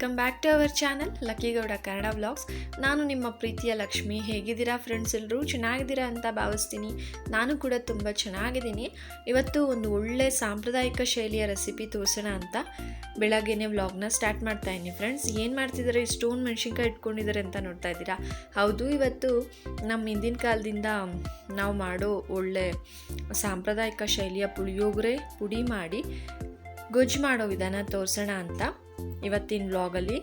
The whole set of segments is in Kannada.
Welcome back to our channel Lucky Gowda Kannada vlogs ನಾನು ನಿಮ್ಮ ಪ್ರೀತಿಯ ಲಕ್ಷ್ಮಿ. ಹೇಗಿದ್ದೀರಾ ಫ್ರೆಂಡ್ಸ್ ಎಲ್ಲರೂ ಚೆನ್ನಾಗಿದ್ದೀರಾ ಅಂತ ಭಾವಿಸ್ತೀನಿ. ನಾನು ಕೂಡ ತುಂಬ ಚೆನ್ನಾಗಿದ್ದೀನಿ. ಇವತ್ತು ಒಂದು ಒಳ್ಳೆ ಸಾಂಪ್ರದಾಯಿಕ ಶೈಲಿಯ ರೆಸಿಪಿ ತೋರಿಸೋಣ ಅಂತ ಬೆಳಗ್ಗೆನೆ ವ್ಲಾಗ್ನ ಸ್ಟಾರ್ಟ್ ಮಾಡ್ತಾ ಇದ್ದೀನಿ ಫ್ರೆಂಡ್ಸ್ ಏನು ಮಾಡ್ತಿದ್ದಾರೆ? ಸ್ಟೋನ್ ಮೆಣಸಿನ್ಕಾಯಿ ಇಟ್ಕೊಂಡಿದ್ದಾರೆ ಅಂತ ನೋಡ್ತಾ ಇದ್ದೀರಾ? ಹೌದು, ಇವತ್ತು ನಮ್ಮ ಹಿಂದಿನ ಕಾಲದಿಂದ ನಾವು ಮಾಡೋ ಒಳ್ಳೆ ಸಾಂಪ್ರದಾಯಿಕ ಶೈಲಿಯ ಪುಳಿಯೋಗರೆ ಪುಡಿ ಮಾಡಿ ಗೊಜ್ಜು ಮಾಡೋ ವಿಧಾನ ತೋರಿಸೋಣ ಅಂತ. ಇವತ್ತಿನ ವ್ಲಾಗಲ್ಲಿ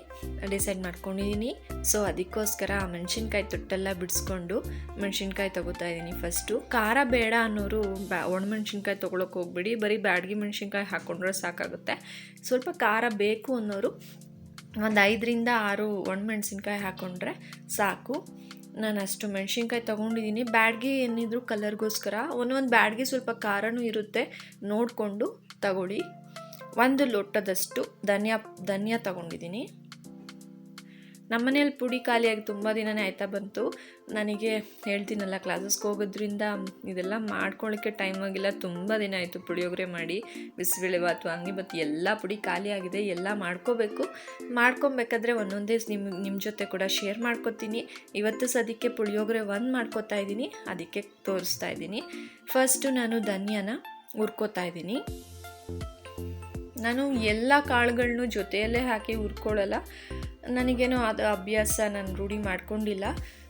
ಡಿಸೈಡ್ ಮಾಡ್ಕೊಂಡಿದ್ದೀನಿ ಸೊ ಅದಕ್ಕೋಸ್ಕರ ಮೆಣಸಿನ್ಕಾಯಿ ತೊಟ್ಟೆಲ್ಲ ಬಿಡಿಸ್ಕೊಂಡು ಮೆಣಸಿನ್ಕಾಯಿ ತೊಗೋತಾ ಇದ್ದೀನಿ ಫಸ್ಟು ಖಾರ ಬೇಡ ಅನ್ನೋರು ಬ್ಯಾ ಒಣಮೆಣ್ಸಿನ್ಕಾಯಿ ತೊಗೊಳಕ್ಕೆ ಹೋಗ್ಬಿಡಿ. ಬರೀ ಬ್ಯಾಡ್ಗಿ ಮೆಣಸಿನ್ಕಾಯಿ ಹಾಕ್ಕೊಂಡ್ರೆ ಸಾಕಾಗುತ್ತೆ. ಸ್ವಲ್ಪ ಖಾರ ಬೇಕು ಅನ್ನೋರು ಒಂದು ಐದರಿಂದ ಆರು ಒಣಮೆಣ್ಸಿನ್ಕಾಯಿ ಹಾಕ್ಕೊಂಡ್ರೆ ಸಾಕು. ನಾನು ಅಷ್ಟು ಮೆಣಸಿನ್ಕಾಯಿ ತೊಗೊಂಡಿದ್ದೀನಿ ಬ್ಯಾಡ್ಗೆ ಏನಿದ್ರು ಕಲರ್ಗೋಸ್ಕರ ಒಂದೊಂದು ಬ್ಯಾಡ್ಗೆ ಸ್ವಲ್ಪ ಖಾರನೂ ಇರುತ್ತೆ. ನೋಡಿಕೊಂಡು ತಗೊಳ್ಳಿ. ಒಂದು ಲೋಟದಷ್ಟು ಧನಿಯಾ ಧನಿಯಾ ನಮ್ಮ ನಮ್ಮನೇಲಿ ಪುಡಿ ಖಾಲಿಯಾಗಿ ತುಂಬ ದಿನನೇ ಆಯ್ತಾ ಬಂತು. ನನಗೆ ಹೇಳ್ತೀನಲ್ಲ ಕ್ಲಾಸಸ್ಗೆ ಹೋಗೋದ್ರಿಂದ ಇದೆಲ್ಲ ಮಾಡ್ಕೊಳ್ಳೋಕ್ಕೆ ಟೈಮ್ ಆಗಿಲ್ಲ. ತುಂಬ ದಿನ ಆಯಿತು ಪುಳಿಯೋಗರೆ ಮಾಡಿ. ಬಿಸಿಬೇಳೆಬಾತು ಮತ್ತು ಎಲ್ಲ ಪುಡಿ ಖಾಲಿಯಾಗಿದೆ. ಎಲ್ಲ ಮಾಡ್ಕೋಬೇಕು. ಮಾಡ್ಕೊಬೇಕಾದ್ರೆ ಒಂದೊಂದೇ ನಿಮ್ಮ ನಿಮ್ಮ ಜೊತೆ ಕೂಡ ಶೇರ್ ಮಾಡ್ಕೊತೀನಿ. ಇವತ್ತು ಸದ್ಯಕ್ಕೆ ಪುಳಿಯೋಗರೆ ಒಂದು ಮಾಡ್ಕೋತಾ ಇದ್ದೀನಿ. ಅದಕ್ಕೆ ತೋರಿಸ್ತಾ ಇದ್ದೀನಿ. ಫಸ್ಟು ನಾನು ಧನ್ಯನ ಹುರ್ಕೋತಾ ಇದ್ದೀನಿ. ನಾನು ಎಲ್ಲ ಕಾಳುಗಳನ್ನು ಜೊತೆಯಲ್ಲೇ ಹಾಕಿ ಹುರ್ಕೊಳ್ಳಲ್ಲ. ನನಗೇನೋ ಅದು ಅಭ್ಯಾಸ ನಾನು ರೂಢಿ ಮಾಡ್ಕೊಂಡಿಲ್ಲ.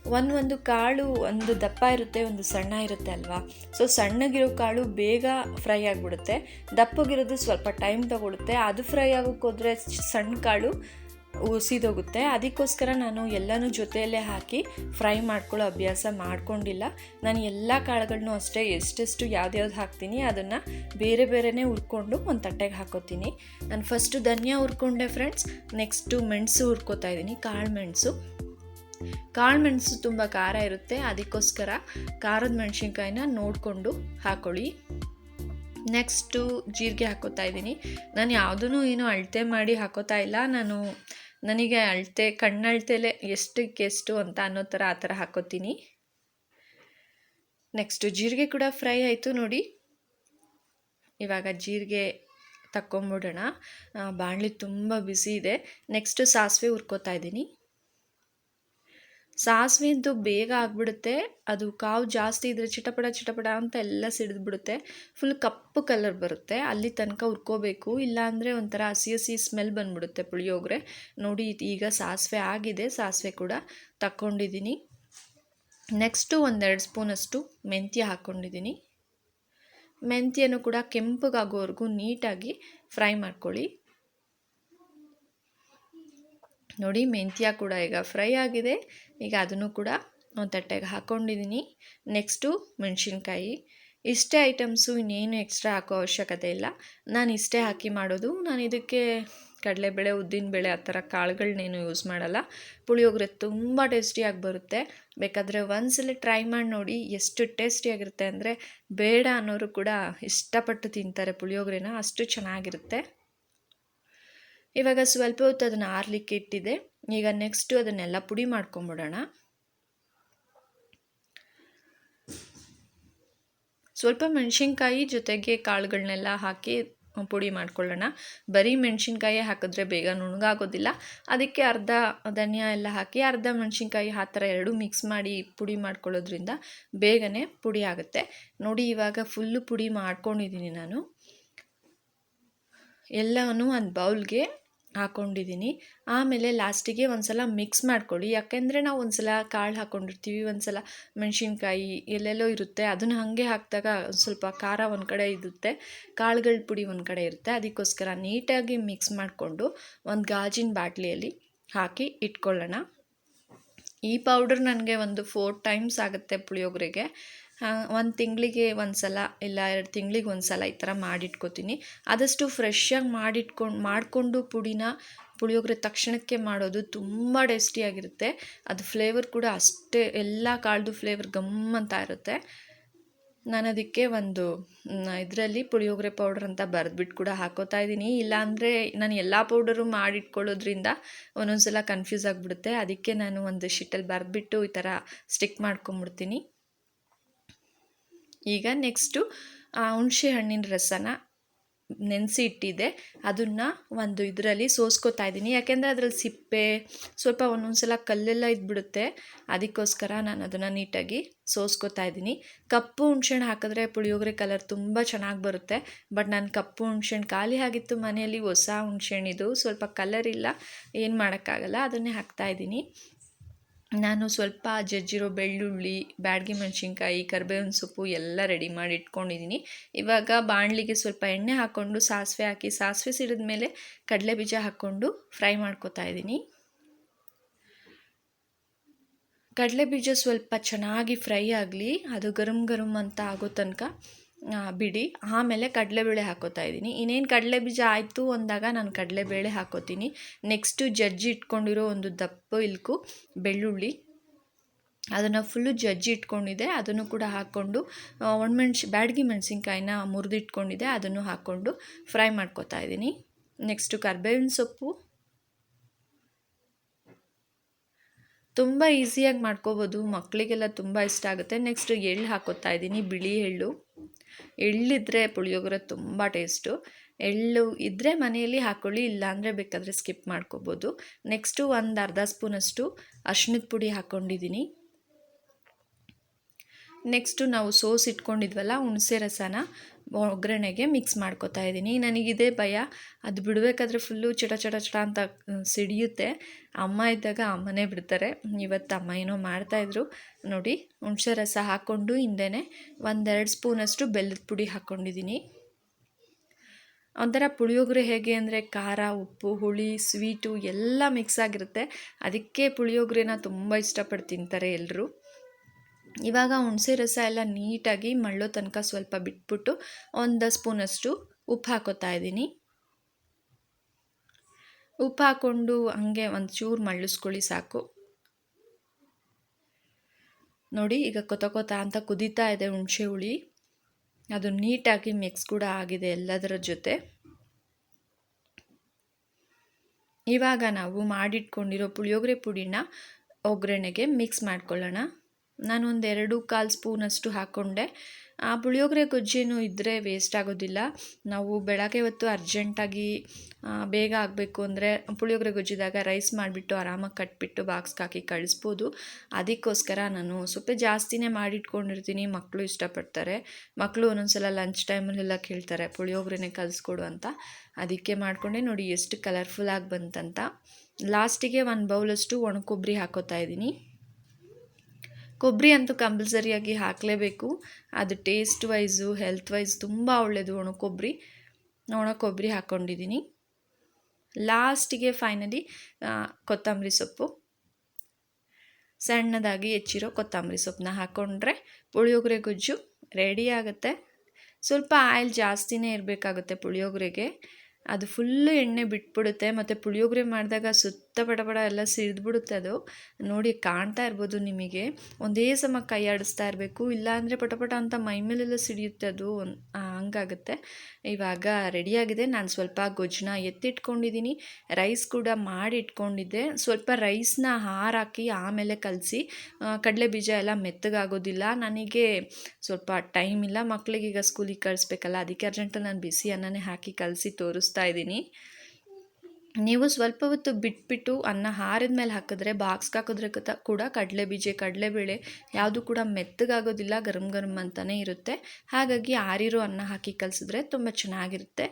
ಒಂದು ಒಂದು ಕಾಳು, ಒಂದು ದಪ್ಪ ಇರುತ್ತೆ, ಒಂದು ಸಣ್ಣ ಇರುತ್ತೆ ಅಲ್ವಾ? ಸೊ ಸಣ್ಣಗಿರೋ ಕಾಳು ಬೇಗ ಫ್ರೈ ಆಗಿಬಿಡುತ್ತೆ. ದಪ್ಪಗಿರೋದು ಸ್ವಲ್ಪ ಟೈಮ್ ತಗೊಳುತ್ತೆ. ಅದು ಫ್ರೈ ಆಗೋಕ್ಕೋದ್ರೆ ಸಣ್ಣ ಕಾಳು ಉಸಿದೋಗುತ್ತೆ. ಅದಕ್ಕೋಸ್ಕರ ನಾನು ಎಲ್ಲನೂ ಜೊತೆಯಲ್ಲೇ ಹಾಕಿ ಫ್ರೈ ಮಾಡ್ಕೊಳ್ಳೋ ಅಭ್ಯಾಸ ಮಾಡ್ಕೊಂಡಿಲ್ಲ. ನಾನು ಎಲ್ಲ ಕಾಳುಗಳನ್ನೂ ಅಷ್ಟೇ ಎಷ್ಟೆಷ್ಟು ಯಾವ್ದ್ಯಾವ್ದು ಹಾಕ್ತೀನಿ ಅದನ್ನು ಬೇರೆ ಬೇರೆನೇ ಹುರ್ಕೊಂಡು ಒಂದು ತಟ್ಟೆಗೆ ಹಾಕೋತೀನಿ. ನಾನು ಫಸ್ಟು ಧನಿಯಾ ಹುರ್ಕೊಂಡೆ ಫ್ರೆಂಡ್ಸ್ ನೆಕ್ಸ್ಟು ಮೆಣಸು ಹುರ್ಕೋತಾ ಇದ್ದೀನಿ, ಕಾಳು ಮೆಣಸು. ಕಾಳು ಮೆಣಸು ತುಂಬ ಖಾರ ಇರುತ್ತೆ, ಅದಕ್ಕೋಸ್ಕರ ಖಾರದ ಮೆಣಸಿನ್ಕಾಯಿನ ನೋಡಿಕೊಂಡು ಹಾಕೊಳ್ಳಿ. ನೆಕ್ಸ್ಟು ಜೀರಿಗೆ ಹಾಕೋತಾ ಇದ್ದೀನಿ. ನಾನು ಯಾವುದೂ ಏನು ಅಳತೆ ಮಾಡಿ ಹಾಕೋತಾ ಇಲ್ಲ, ನಾನು ನನಗೆ ಅಳತೆ, ಕಣ್ಣಳತೆಲೆ ಎಷ್ಟಕ್ಕೆ ಎಷ್ಟು ಅಂತ ಅನ್ನೋ ಥರ ಆ ಥರ ಹಾಕೋತೀನಿ. ನೆಕ್ಸ್ಟು ಜೀರಿಗೆ ಕೂಡ ಫ್ರೈ ಆಯಿತು ನೋಡಿ. ಇವಾಗ ಜೀರಿಗೆ ತಕ್ಕೊಂಬಿಡೋಣ. ಬಾಣಲಿ ತುಂಬ ಬಿಸಿ ಇದೆ. ನೆಕ್ಸ್ಟು ಸಾಸಿವೆ ಹುರ್ಕೋತಾ ಇದ್ದೀನಿ. ಸಾಸಿವೆಂತೂ ಬೇಗ ಆಗಿಬಿಡುತ್ತೆ. ಅದು ಕಾವು ಜಾಸ್ತಿ ಇದ್ದರೆ ಚಿಟಪಟ ಚಿಟಪಟ ಅಂತ ಎಲ್ಲ ಸಿಡಿದ್ಬಿಡುತ್ತೆ. ಫುಲ್ ಕಪ್ಪು ಕಲರ್ ಬರುತ್ತೆ. ಅಲ್ಲಿ ತನಕ ಹುರ್ಕೋಬೇಕು. ಇಲ್ಲಾಂದರೆ ಒಂಥರ ಹಸಿ ಹಸಿ ಸ್ಮೆಲ್ ಬಂದ್ಬಿಡುತ್ತೆ ಪುಳಿಯೋಗರೆ. ನೋಡಿ, ಈಗ ಸಾಸಿವೆ ಆಗಿದೆ. ಸಾಸಿವೆ ಕೂಡ ತಕ್ಕೊಂಡಿದ್ದೀನಿ. ನೆಕ್ಸ್ಟು ಒಂದೆರಡು ಸ್ಪೂನಷ್ಟು ಮೆಂತ್ಯ ಹಾಕ್ಕೊಂಡಿದ್ದೀನಿ ಮೆಂತ್ಯನೂ ಕೂಡ ಕೆಂಪಗಾಗೋವರೆಗೂ ನೀಟಾಗಿ ಫ್ರೈ ಮಾಡ್ಕೊಳ್ಳಿ. ನೋಡಿ ಮೆಂತ್ಯ ಕೂಡ ಈಗ ಫ್ರೈ ಆಗಿದೆ. ಈಗ ಅದನ್ನು ಕೂಡ ಒಂದು ತಟ್ಟೆಗೆ ಹಾಕ್ಕೊಂಡಿದ್ದೀನಿ ನೆಕ್ಸ್ಟು ಮೆಣಸಿನ್ಕಾಯಿ. ಇಷ್ಟೇ ಐಟಮ್ಸು ಇನ್ನೇನು ಎಕ್ಸ್ಟ್ರಾ ಹಾಕೋ ಅವಶ್ಯಕತೆ ಇಲ್ಲ. ನಾನು ಇಷ್ಟೇ ಹಾಕಿ ಮಾಡೋದು. ನಾನು ಇದಕ್ಕೆ ಕಡಲೆಬೇಳೆ, ಉದ್ದಿನಬೇಳೆ ಆ ಥರ ಕಾಳುಗಳನ್ನೇನು ಯೂಸ್ ಮಾಡಲ್ಲ. ಪುಳಿಯೋಗರೆ ತುಂಬ ಟೇಸ್ಟಿಯಾಗಿ ಬರುತ್ತೆ. ಬೇಕಾದರೆ ಒಂದ್ಸಲ ಟ್ರೈ ಮಾಡಿ ನೋಡಿ ಎಷ್ಟು ಟೇಸ್ಟಿಯಾಗಿರುತ್ತೆ ಅಂದರೆ ಬೇಡ ಅನ್ನೋರು ಕೂಡ ಇಷ್ಟಪಟ್ಟು ತಿಂತಾರೆ ಪುಳಿಯೋಗರೆನ. ಅಷ್ಟು ಚೆನ್ನಾಗಿರುತ್ತೆ. ಇವಾಗ ಸ್ವಲ್ಪ ಹೊತ್ತು ಅದನ್ನು ಆರ್ಲಿಕ್ಕೆ ಇಟ್ಟಿದೆ. ಈಗ ನೆಕ್ಸ್ಟು ಅದನ್ನೆಲ್ಲ ಪುಡಿ ಮಾಡ್ಕೊಂಬಿಡೋಣ. ಸ್ವಲ್ಪ ಮೆಣಸಿನ್ಕಾಯಿ ಜೊತೆಗೆ ಕಾಳುಗಳನ್ನೆಲ್ಲ ಹಾಕಿ ಪುಡಿ ಮಾಡ್ಕೊಳ್ಳೋಣ. ಬರೀ ಮೆಣಸಿನ್ಕಾಯಿ ಹಾಕಿದ್ರೆ ಬೇಗ ನುಣಗಾಗೋದಿಲ್ಲ. ಅದಕ್ಕೆ ಅರ್ಧ ಧನಿಯಾ ಎಲ್ಲ ಹಾಕಿ ಅರ್ಧ ಮೆಣಸಿನ್ಕಾಯಿ ಆ ಥರ ಎರಡು ಮಿಕ್ಸ್ ಮಾಡಿ ಪುಡಿ ಮಾಡ್ಕೊಳ್ಳೋದ್ರಿಂದ ಬೇಗನೆ ಪುಡಿ ಆಗುತ್ತೆ. ನೋಡಿ ಇವಾಗ ಫುಲ್ಲು ಪುಡಿ ಮಾಡ್ಕೊಂಡಿದ್ದೀನಿ ನಾನು. ಎಲ್ಲವೂ ಒಂದು ಬೌಲ್ಗೆ ಹಾಕ್ಕೊಂಡಿದ್ದೀನಿ ಆಮೇಲೆ ಲಾಸ್ಟಿಗೆ ಒಂದು ಸಲ ಮಿಕ್ಸ್ ಮಾಡ್ಕೊಳ್ಳಿ. ಯಾಕೆಂದರೆ ನಾವು ಒಂದು ಸಲ ಕಾಳು ಹಾಕ್ಕೊಂಡಿರ್ತೀವಿ ಒಂದು ಸಲ ಮೆಣಸಿನ್ಕಾಯಿ ಎಲ್ಲೆಲ್ಲೋ ಇರುತ್ತೆ, ಅದನ್ನು ಹಾಗೆ ಹಾಕಿದಾಗ ಸ್ವಲ್ಪ ಖಾರ ಒಂದು ಕಡೆ ಇರುತ್ತೆ, ಕಾಳುಗಳ ಪುಡಿ ಒಂದು ಕಡೆ ಇರುತ್ತೆ. ಅದಕ್ಕೋಸ್ಕರ ನೀಟಾಗಿ ಮಿಕ್ಸ್ ಮಾಡಿಕೊಂಡು ಒಂದು ಗಾಜಿನ ಬಾಟ್ಲಿಯಲ್ಲಿ ಹಾಕಿ ಇಟ್ಕೊಳ್ಳೋಣ. ಈ ಪೌಡರ್ ನನಗೆ ಒಂದು ಫೋರ್ ಟೈಮ್ಸ್ ಆಗುತ್ತೆ ಪುಳಿಯೋಗರೆಗೆ. ಒಂದು ತಿಂಗಳಿಗೆ ಒಂದು ಸಲ ಇಲ್ಲ ಎರಡು ತಿಂಗಳಿಗೆ ಒಂದು ಸಲ ಈ ಥರ ಮಾಡಿಟ್ಕೋತೀನಿ. ಆದಷ್ಟು ಫ್ರೆಶ್ಶಾಗಿ ಮಾಡಿಟ್ಕೊಂಡು, ಮಾಡಿಕೊಂಡು ಪುಡಿನ ಪುಳಿಯೋಗರೆ ತಕ್ಷಣಕ್ಕೆ ಮಾಡೋದು ತುಂಬ ಟೇಸ್ಟಿಯಾಗಿರುತ್ತೆ ಅದು ಫ್ಲೇವರ್ ಕೂಡ ಅಷ್ಟೇ, ಎಲ್ಲ ಕಾಳ್ದು ಫ್ಲೇವರ್ ಗಮ್ ಅಂತ ಇರುತ್ತೆ. ನಾನು ಅದಕ್ಕೆ ಒಂದು ಇದರಲ್ಲಿ ಪುಳಿಯೋಗರೆ ಪೌಡ್ರ್ ಅಂತ ಬರೆದ್ಬಿಟ್ಟು ಕೂಡ ಹಾಕೋತಾ ಇದ್ದೀನಿ. ಇಲ್ಲಾಂದರೆ ನಾನು ಎಲ್ಲ ಪೌಡರು ಮಾಡಿಟ್ಕೊಳ್ಳೋದ್ರಿಂದ ಒಂದೊಂದು ಸಲ ಕನ್ಫ್ಯೂಸ್ ಆಗಿಬಿಡುತ್ತೆ. ಅದಕ್ಕೆ ನಾನು ಒಂದು ಶೀಟಲ್ಲಿ ಬರೆದ್ಬಿಟ್ಟು ಈ ಥರ ಸ್ಟಿಕ್ ಮಾಡ್ಕೊಂಬಿಡ್ತೀನಿ. ಈಗ ನೆಕ್ಸ್ಟು ಹುಣಸೆ ಹಣ್ಣಿನ ರಸನ ನೆನೆಸಿ ಇಟ್ಟಿದ್ದೆ. ಅದನ್ನು ಒಂದು ಇದರಲ್ಲಿ ಸೋಸ್ಕೋತಾ ಇದ್ದೀನಿ. ಯಾಕೆಂದರೆ ಅದರಲ್ಲಿ ಸಿಪ್ಪೆ, ಸ್ವಲ್ಪ ಒಂದೊಂದು ಸಲ ಕಲ್ಲೆಲ್ಲ ಇದ್ಬಿಡುತ್ತೆ. ಅದಕ್ಕೋಸ್ಕರ ನಾನು ಅದನ್ನು ನೀಟಾಗಿ ಸೋಸ್ಕೋತಾ ಇದ್ದೀನಿ. ಕಪ್ಪು ಹುಣ್ಸೆಹಣ್ಣು ಹಾಕಿದ್ರೆ ಪುಳಿಯೋಗರೆ ಕಲರ್ ತುಂಬ ಚೆನ್ನಾಗಿ ಬರುತ್ತೆ. ಬಟ್ ನಾನು ಕಪ್ಪು ಹುಣ್ಸೆಹಣ್ಣು ಖಾಲಿ ಆಗಿತ್ತು ಮನೆಯಲ್ಲಿ ಹೊಸ ಹುಣ್ಸೆಹಣ್ಣಿದು ಸ್ವಲ್ಪ ಕಲರ್ ಇಲ್ಲ, ಏನು ಮಾಡೋಕ್ಕಾಗಲ್ಲ, ಅದನ್ನೇ ಹಾಕ್ತಾಯಿದ್ದೀನಿ ನಾನು ಸ್ವಲ್ಪ ಜಜ್ಜಿರೋ ಬೆಳ್ಳುಳ್ಳಿ, ಬ್ಯಾಡಗಿ ಮೆಣಸಿನ್ಕಾಯಿ, ಕರ್ಬೇವಿನ ಸೊಪ್ಪು ಎಲ್ಲ ರೆಡಿ ಮಾಡಿ ಇಟ್ಕೊಂಡಿದ್ದೀನಿ ಇವಾಗ ಬಾಣಲಿಗೆ ಸ್ವಲ್ಪ ಎಣ್ಣೆ ಹಾಕ್ಕೊಂಡು ಸಾಸಿವೆ ಹಾಕಿ, ಸಾಸಿವೆ ಸಿಡಿದ ಮೇಲೆ ಕಡಲೆ ಬೀಜ ಹಾಕ್ಕೊಂಡು ಫ್ರೈ ಮಾಡ್ಕೊತಾ ಇದ್ದೀನಿ ಕಡಲೆ ಬೀಜ ಸ್ವಲ್ಪ ಚೆನ್ನಾಗಿ ಫ್ರೈ ಆಗಲಿ, ಅದು ಗರಂ ಗರಂ ಅಂತ ಆಗೋ ತನಕ ಬಿಡಿ. ಆಮೇಲೆ ಕಡಲೆಬೇಳೆ ಹಾಕೋತಾ ಇದ್ದೀನಿ. ಇನ್ನೇನು ಕಡಲೆ ಬೀಜ ಆಯಿತು ಅಂದಾಗ ನಾನು ಕಡಲೆಬೇಳೆ ಹಾಕೋತೀನಿ. ನೆಕ್ಸ್ಟು ಜಜ್ಜಿ ಇಟ್ಕೊಂಡಿರೋ ಒಂದು ದಪ್ಪ ಇಲ್ಕು, ಬೆಳ್ಳುಳ್ಳಿ. ಅದನ್ನು ಫುಲ್ಲು ಜಜ್ಜಿ ಇಟ್ಕೊಂಡಿದ್ದೆ. ಅದನ್ನು ಕೂಡ ಹಾಕ್ಕೊಂಡು ಒಣಮೆಣ್ಸು ಬ್ಯಾಡಗಿ ಮೆಣಸಿನ್ಕಾಯಿನ ಮುರಿದಿಟ್ಕೊಂಡಿದ್ದೆ. ಅದನ್ನು ಹಾಕ್ಕೊಂಡು ಫ್ರೈ ಮಾಡ್ಕೊತಾ ಇದ್ದೀನಿ. ನೆಕ್ಸ್ಟು ಕರ್ಬೇವಿನ ಸೊಪ್ಪು. ತುಂಬ ಈಸಿಯಾಗಿ ಮಾಡ್ಕೋಬೋದು. ಮಕ್ಕಳಿಗೆಲ್ಲ ತುಂಬ ಇಷ್ಟ ಆಗುತ್ತೆ. ನೆಕ್ಸ್ಟ್ ಎಳ್ಳು ಹಾಕೋತಾ ಇದ್ದೀನಿ, ಬಿಳಿ ಎಳ್ಳು. ಎಳ್ಳಿದ್ರೆ ಪುಳಿಯೋಗರೆ ತುಂಬ ಟೇಸ್ಟು. ಎಳ್ಳು ಇದ್ದರೆ ಮನೆಯಲ್ಲಿ ಹಾಕ್ಕೊಳ್ಳಿ ಇಲ್ಲಾಂದರೆ ಬೇಕಾದರೆ ಸ್ಕಿಪ್ ಮಾಡ್ಕೋಬೋದು. ನೆಕ್ಸ್ಟು ಒಂದು ಅರ್ಧ ಸ್ಪೂನಷ್ಟು ಅರ್ಶಿಣದ ಪುಡಿ ಹಾಕ್ಕೊಂಡಿದ್ದೀನಿ ನೆಕ್ಸ್ಟು ನಾವು ಸೋಸ್ ಇಟ್ಕೊಂಡಿದ್ವಲ್ಲ ಹುಣಸೆ ರಸನ ಒಗ್ಗರಣೆಗೆ ಮಿಕ್ಸ್ ಮಾಡ್ಕೊತಾ ಇದ್ದೀನಿ. ನನಗಿದೆ ಭಯ. ಅದು ಬಿಡಬೇಕಾದ್ರೆ ಫುಲ್ಲು ಚಟ ಚಟ ಚಟ ಅಂತ ಸಿಡಿಯುತ್ತೆ. ಅಮ್ಮ ಇದ್ದಾಗ ಅಮ್ಮನೇ ಬಿಡ್ತಾರೆ. ಇವತ್ತು ಅಮ್ಮ ಏನೋ ಮಾಡ್ತಾಯಿದ್ರು ನೋಡಿ, ಹುಣಸೆ ರಸ ಹಾಕ್ಕೊಂಡು ಹಿಂದೆನೇ ಒಂದೆರಡು ಸ್ಪೂನಷ್ಟು ಬೆಲ್ಲದ ಪುಡಿ ಹಾಕ್ಕೊಂಡಿದ್ದೀನಿ. ಒಂಥರ ಪುಳಿಯೋಗರೆ ಹೇಗೆ ಅಂದರೆ ಖಾರ, ಉಪ್ಪು, ಹುಳಿ, ಸ್ವೀಟು ಎಲ್ಲ ಮಿಕ್ಸ್ ಆಗಿರುತ್ತೆ. ಅದಕ್ಕೆ ಪುಳಿಯೋಗರೆನ ತುಂಬ ಇಷ್ಟಪಟ್ಟು ತಿಂತಾರೆ ಎಲ್ಲರೂ. ಇವಾಗ ಹುಣಸೆ ರಸ ಎಲ್ಲ ನೀಟಾಗಿ ಮಳ್ಳೋ ತನಕ ಸ್ವಲ್ಪ ಬಿಟ್ಬಿಟ್ಟು ಒಂದು ಸ್ಪೂನಷ್ಟು ಉಪ್ಪು ಹಾಕೋತಾ ಇದ್ದೀನಿ. ಉಪ್ಪು ಹಾಕ್ಕೊಂಡು ಹಂಗೆ ಒಂದು ಚೂರು ಮಳ್ಳಿಸ್ಕೊಳ್ಳಿ ಸಾಕು. ನೋಡಿ ಈಗ ಕೊತ ಕೊತ ಅಂತ ಕುದೀತಾ ಇದೆ ಹುಣಸೆ ಹುಳಿ. ಅದು ನೀಟಾಗಿ ಮಿಕ್ಸ್ ಕೂಡ ಆಗಿದೆ ಎಲ್ಲದರ ಜೊತೆ. ಇವಾಗ ನಾವು ಮಾಡಿಟ್ಕೊಂಡಿರೋ ಪುಳಿಯೋಗರೆ ಪುಡಿನ ಒಗ್ಗರಣೆಗೆ ಮಿಕ್ಸ್ ಮಾಡ್ಕೊಳ್ಳೋಣ. ನಾನು ಒಂದು ಎರಡು ಕಾಲು ಸ್ಪೂನಷ್ಟು ಹಾಕ್ಕೊಂಡೆ ಆ ಪುಳಿಯೋಗರೆ ಗೊಜ್ಜೇನು ಇದ್ದರೆ ವೇಸ್ಟ್ ಆಗೋದಿಲ್ಲ. ನಾವು ಬೆಳಗ್ಗೆ ಹೊತ್ತು ಅರ್ಜೆಂಟಾಗಿ ಬೇಗ ಆಗಬೇಕು ಅಂದರೆ ಪುಳಿಯೋಗರೆ ಗೊಜ್ಜಿದಾಗ ರೈಸ್ ಮಾಡಿಬಿಟ್ಟು ಆರಾಮಾಗಿ ಕಟ್ಬಿಟ್ಟು ಬಾಕ್ಸ್ಗೆ ಹಾಕಿ ಕಳಿಸ್ಬೋದು. ಅದಕ್ಕೋಸ್ಕರ ನಾನು ಸ್ವಲ್ಪ ಜಾಸ್ತಿನೇ ಮಾಡಿಟ್ಕೊಂಡಿರ್ತೀನಿ. ಮಕ್ಕಳು ಇಷ್ಟಪಡ್ತಾರೆ. ಮಕ್ಕಳು ಒಂದೊಂದ್ಸಲ ಲಂಚ್ ಟೈಮಲ್ಲೆಲ್ಲ ಕೇಳ್ತಾರೆ, ಪುಳಿಯೋಗರೆನೇ ಕಲಿಸ್ಕೊಡು ಅಂತ. ಅದಕ್ಕೆ ಮಾಡಿಕೊಂಡೆ. ನೋಡಿ, ಎಷ್ಟು ಕಲರ್ಫುಲ್ಲಾಗಿ ಬಂತಂತ. ಲಾಸ್ಟಿಗೆ ಒಂದು ಬೌಲಷ್ಟು ಒಣ ಕೊಬ್ಬರಿ ಹಾಕೋತಾ ಇದ್ದೀನಿ. ಕೊಬ್ಬರಿ ಅಂತೂ ಕಂಪಲ್ಸರಿಯಾಗಿ ಹಾಕಲೇಬೇಕು. ಅದು ಟೇಸ್ಟ್ ವೈಸು ಹೆಲ್ತ್ ವೈಸ್ ತುಂಬ ಒಳ್ಳೆಯದು ಒಣ ಕೊಬ್ಬರಿ. ಒಣ ಕೊಬ್ಬರಿ ಹಾಕ್ಕೊಂಡಿದ್ದೀನಿ ಲಾಸ್ಟಿಗೆ ಫೈನಲಿ ಕೊತ್ತಂಬರಿ ಸೊಪ್ಪು. ಸಣ್ಣದಾಗಿ ಹೆಚ್ಚಿರೋ ಕೊತ್ತಂಬರಿ ಸೊಪ್ಪನ್ನ ಹಾಕ್ಕೊಂಡ್ರೆ ಪುಳಿಯೋಗರೆ ಗೊಜ್ಜು ರೆಡಿ ಆಗುತ್ತೆ. ಸ್ವಲ್ಪ ಆಯಿಲ್ ಜಾಸ್ತಿನೇ ಇರಬೇಕಾಗುತ್ತೆ ಪುಳಿಯೋಗರೆಗೆ. ಅದು ಫುಲ್ಲು ಎಣ್ಣೆ ಬಿಟ್ಬಿಡುತ್ತೆ. ಮತ್ತು ಪುಳಿಯೋಗರೆ ಮಾಡಿದಾಗ ಸುತ್ತ ಬಡ ಎಲ್ಲ ಸಿಡಿದ್ಬಿಡುತ್ತೆ ಅದು. ನೋಡಿ ಕಾಣ್ತಾ ಇರ್ಬೋದು ನಿಮಗೆ. ಒಂದೇ ಸಮ ಕೈ ಆಡಿಸ್ತಾ ಇರಬೇಕು. ಇಲ್ಲಾಂದರೆ ಪಟಪಟ ಅಂತ ಮೈ ಮೇಲೆಲ್ಲ ಸಿಡಿಯುತ್ತೆ ಅದು. ಹಂಗಾಗುತ್ತೆ. ಇವಾಗ ರೆಡಿಯಾಗಿದೆ ನಾನು ಸ್ವಲ್ಪ ಗೊಜ್ಜನ್ನ ಎತ್ತಿಟ್ಕೊಂಡಿದ್ದೀನಿ. ರೈಸ್ ಕೂಡ ಮಾಡಿ ಇಟ್ಕೊಂಡಿದ್ದೆ ಸ್ವಲ್ಪ ರೈಸ್ನ ಹಾರಾಕಿ ಆಮೇಲೆ ಕಲಸಿ ಕಡಲೆ ಬೀಜ ಎಲ್ಲ ಮೆತ್ತಗಾಗೋದಿಲ್ಲ. ನನಗೆ ಸ್ವಲ್ಪ ಟೈಮ್ ಇಲ್ಲ. ಮಕ್ಕಳಿಗೆ ಈಗ ಸ್ಕೂಲಿಗೆ ಕಳಿಸ್ಬೇಕಲ್ಲ. ಅದಕ್ಕೆ ಅರ್ಜೆಂಟಲ್ಲಿ ನಾನು ಬಿಸಿ ಅನ್ನನೇ ಹಾಕಿ ಕಲಸಿ ತೋರಿಸ್ತಾ ಇದ್ದೀನಿ. ನೀವು ಸ್ವಲ್ಪ ಹೊತ್ತು ಬಿಟ್ಬಿಟ್ಟು ಅನ್ನ ಹಾರಿದ ಮೇಲೆ ಹಾಕಿದ್ರೆ ಬಾಕ್ಸ್ಗೆ ಹಾಕಿದ್ರೆ ಕೂಡ ಕಡಲೆ ಬೀಜ, ಕಡಲೆಬೇಳೆ ಯಾವುದು ಕೂಡ ಮೆತ್ತಗಾಗೋದಿಲ್ಲ ಗರಮ್ ಗರಮ್ ಅಂತಲೇ ಇರುತ್ತೆ. ಹಾಗಾಗಿ ಆರಿರೋ ಅನ್ನ ಹಾಕಿ ಕಲಿಸಿದ್ರೆ ತುಂಬ ಚೆನ್ನಾಗಿರುತ್ತೆ.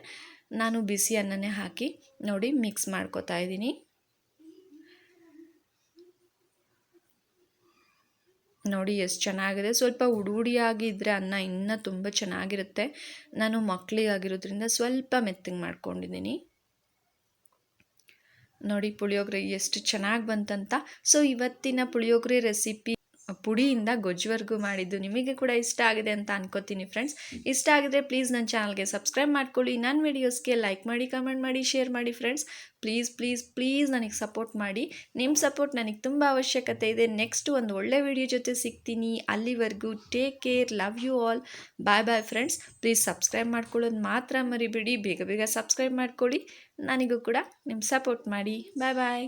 ನಾನು ಬಿಸಿ ಅನ್ನನೇ ಹಾಕಿ ನೋಡಿ ಮಿಕ್ಸ್ ಮಾಡ್ಕೋತಾ ಇದ್ದೀನಿ. ನೋಡಿ ಎಷ್ಟು ಚೆನ್ನಾಗಿದೆ. ಸ್ವಲ್ಪ ಉಡುಡಿಯಾಗಿ ಇದ್ದರೆ ಅನ್ನ ಇನ್ನೂ ತುಂಬ ಚೆನ್ನಾಗಿರುತ್ತೆ. ನಾನು ಮಕ್ಕಳಿಗಾಗಿರೋದ್ರಿಂದ ಸ್ವಲ್ಪ ಮೆತ್ತಗೆ ಮಾಡ್ಕೊಂಡಿದ್ದೀನಿ. ನೋಡಿ ಪುಳಿಯೋಗರೆ ಎಷ್ಟು ಚೆನ್ನಾಗಿ ಬಂತಂತ. ಸೊ ಇವತ್ತಿನ ಪುಳಿಯೋಗರೆ ರೆಸಿಪಿ ಪುಡಿಯಿಂದ ಗೊಜ್ಜುವರೆಗೂ ಮಾಡಿದ್ದು ನಿಮಗೆ ಕೂಡ ಇಷ್ಟ ಆಗಿದೆ ಅಂತ ಅನ್ಕೋತೀನಿ ಫ್ರೆಂಡ್ಸ್ ಇಷ್ಟ ಆಗಿದ್ರೆ ಪ್ಲೀಸ್ ನನ್ನ ಚಾನಲ್ಗೆ ಸಬ್ಸ್ಕ್ರೈಬ್ ಮಾಡ್ಕೊಳ್ಳಿ. ನನ್ನ ವೀಡಿಯೋಸ್ಗೆ ಲೈಕ್ ಮಾಡಿ ಕಮೆಂಟ್ ಮಾಡಿ ಶೇರ್ ಮಾಡಿ ಫ್ರೆಂಡ್ಸ್ ಪ್ಲೀಸ್ ಪ್ಲೀಸ್ ಪ್ಲೀಸ್ ನನಗೆ ಸಪೋರ್ಟ್ ಮಾಡಿ. ನಿಮ್ಮ ಸಪೋರ್ಟ್ ನನಗೆ ತುಂಬ ಅವಶ್ಯಕತೆ ಇದೆ. ನೆಕ್ಸ್ಟ್ ಒಂದು ಒಳ್ಳೆ ವಿಡಿಯೋ ಜೊತೆ ಸಿಗ್ತೀನಿ. ಅಲ್ಲಿವರೆಗೂ take care love you all bye bye friends please subscribe ಮಾಡ್ಕೊಳ್ಳೋದು ಮಾತ್ರ ಮರಿಬೇಡಿ. ಬೇಗ ಬೇಗ ಸಬ್ಸ್ಕ್ರೈಬ್ ಮಾಡ್ಕೊಳ್ಳಿ. ನನಗೂ ಕೂಡ ನಿಮ್ಮ ಸಪೋರ್ಟ್ ಮಾಡಿ. ಬಾಯ್ ಬಾಯ್